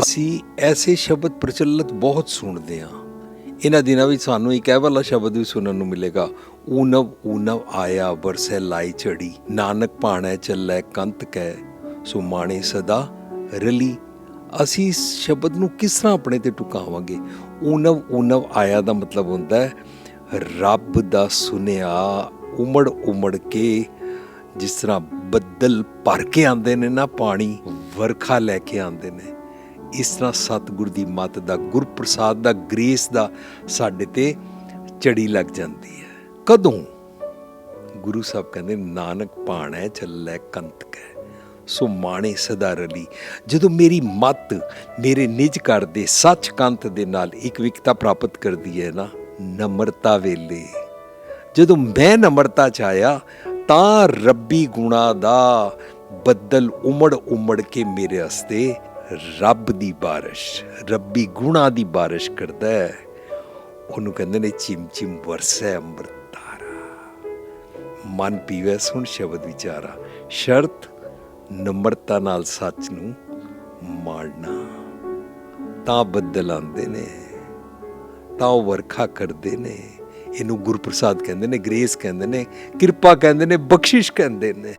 ਅਸੀਂ ਐਸੇ ਸ਼ਬਦ ਪ੍ਰਚਲਿਤ ਬਹੁਤ ਸੁਣਦੇ ਹਾਂ। ਇਹਨਾਂ ਦਿਨਾਂ ਵਿੱਚ ਸਾਨੂੰ ਇੱਕ ਇਹ ਵਾਲਾ ਸ਼ਬਦ ਵੀ ਸੁਣਨ ਨੂੰ ਮਿਲੇਗਾ, ਊਨਵ ਊਨਵ ਆਇਆ ਵਰਸੈ ਲਾਈ ਚੜੀ ਨਾਨਕ ਭਾਣੈ ਚੱਲੈ ਕੰਤ ਕੈ, ਸੋ ਮਾਣੇ ਸਦਾ ਰਲੀ। ਅਸੀਂ ਇਸ ਸ਼ਬਦ ਨੂੰ ਕਿਸ ਤਰ੍ਹਾਂ ਆਪਣੇ ਤੇ ਟੁਕਾਵਾਂਗੇ? ਊਨਵ ਊਨਵ ਆਇਆ ਦਾ ਮਤਲਬ ਹੁੰਦਾ ਹੈ, ਰੱਬ ਦਾ ਸੁਨਿਆ ਉਮੜ ਉਮੜ ਕੇ ਜਿਸ ਤਰ੍ਹਾਂ ਬੱਦਲ ਭਰ ਕੇ ਆਉਂਦੇ ਨੇ ਨਾ ਪਾਣੀ, ਵਰਖਾ ਲੈ ਕੇ ਆਉਂਦੇ ਨੇ। ਇਸ ਤਰ੍ਹਾਂ ਸਤਿਗੁਰ ਦੀ ਮੱਤ ਦਾ, ਗੁਰਪ੍ਰਸਾਦ ਦਾ, ਗ੍ਰੇਸ ਦਾ ਸਾਡੇ ਤੇ ਚੜੀ ਲੱਗ ਜਾਂਦੀ ਹੈ। ਕਦੋਂ? ਗੁਰੂ ਸਾਹਿਬ ਕਹਿੰਦੇ, ਨਾਨਕ ਭਾਣੈ ਚੱਲੈ ਕੰਤ ਕੈ ਸੋ ਮਾਣੇ ਸਦਾ ਰਲੀ। ਜਦੋਂ ਮੇਰੀ ਮੱਤ ਮੇਰੇ ਨਿਜ ਘਰ ਦੇ ਸੱਚ ਕੰਤ ਦੇ ਨਾਲ ਇੱਕ ਵਿਕਤਾ ਪ੍ਰਾਪਤ ਕਰਦੀ ਹੈ ਨਾ, ਨਮਰਤਾ ਵੇਲੇ। ਜਦੋਂ ਮੈਂ ਨਮਰਤਾ ਚ ਆਇਆ, ਤਾਂ ਰੱਬੀ ਗੁਣਾ ਦਾ ਬੱਦਲ ਉਮੜ ਉਮੜ ਕੇ ਮੇਰੇ ਹਸਤੇ ਰੱਬ ਦੀ ਬਾਰਿਸ਼, ਰੱਬੀ ਗੁਣਾ ਦੀ ਬਾਰਿਸ਼ ਕਰਦਾ ਹੈ। ਉਹਨੂੰ ਕਹਿੰਦੇ ਨੇ ਚਿਮ ਚਿਮ ਵਰਸੈ ਅੰਮ੍ਰਿਤ ਧਾਰਾ। ਮਨ ਪੀਵੇ ਸੁਣ ਸ਼ਬਦ ਵਿਚਾਰਾ। ਸ਼ਰਤ ਨਮਰਤਾ ਨਾਲ ਸੱਚ ਨੂੰ ਮਾਣਨਾ। ਤਾਂ ਬੱਦਲ ਆਉਂਦੇ ਨੇ, ਤਾਂ ਉਹ ਵਰਖਾ ਕਰਦੇ ਨੇ। ਇਹਨੂੰ ਗੁਰਪ੍ਰਸਾਦ ਕਹਿੰਦੇ ਨੇ, ਗ੍ਰੇਸ ਕਹਿੰਦੇ ਨੇ, ਕਿਰਪਾ ਕਹਿੰਦੇ ਨੇ, ਬਖਸ਼ਿਸ਼ ਕਹਿੰਦੇ ਨੇ।